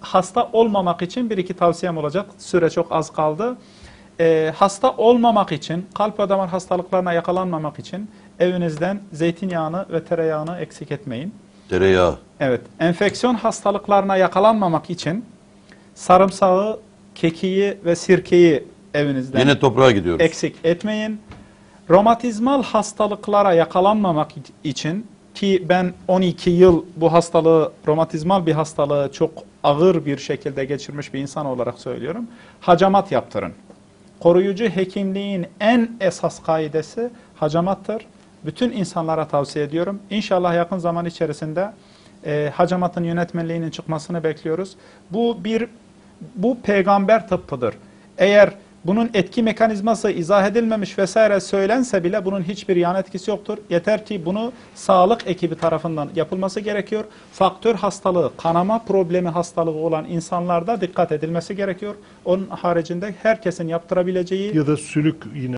hasta olmamak için bir iki tavsiyem olacak. Süre çok az kaldı. Ee, hasta olmamak için, kalp ve damar hastalıklarına yakalanmamak için evinizden zeytinyağını ve tereyağını eksik etmeyin. Tereyağı. Evet, enfeksiyon hastalıklarına yakalanmamak için sarımsağı, kekiği ve sirkeyi evinizden Yine toprağa gidiyoruz. eksik etmeyin. Romatizmal hastalıklara yakalanmamak için ki ben 12 yıl bu hastalığı, romatizmal bir hastalığı çok ağır bir şekilde geçirmiş bir insan olarak söylüyorum. Hacamat yaptırın. Koruyucu hekimliğin en esas kaidesi hacamattır. Bütün insanlara tavsiye ediyorum. İnşallah yakın zaman içerisinde e, hacamatın yönetmeliğinin çıkmasını bekliyoruz. Bu bir bu peygamber tıbbıdır. Eğer bunun etki mekanizması izah edilmemiş vesaire söylense bile bunun hiçbir yan etkisi yoktur. Yeter ki bunu sağlık ekibi tarafından yapılması gerekiyor. Faktör hastalığı, kanama problemi hastalığı olan insanlarda dikkat edilmesi gerekiyor. Onun haricinde herkesin yaptırabileceği Ya da sülük yine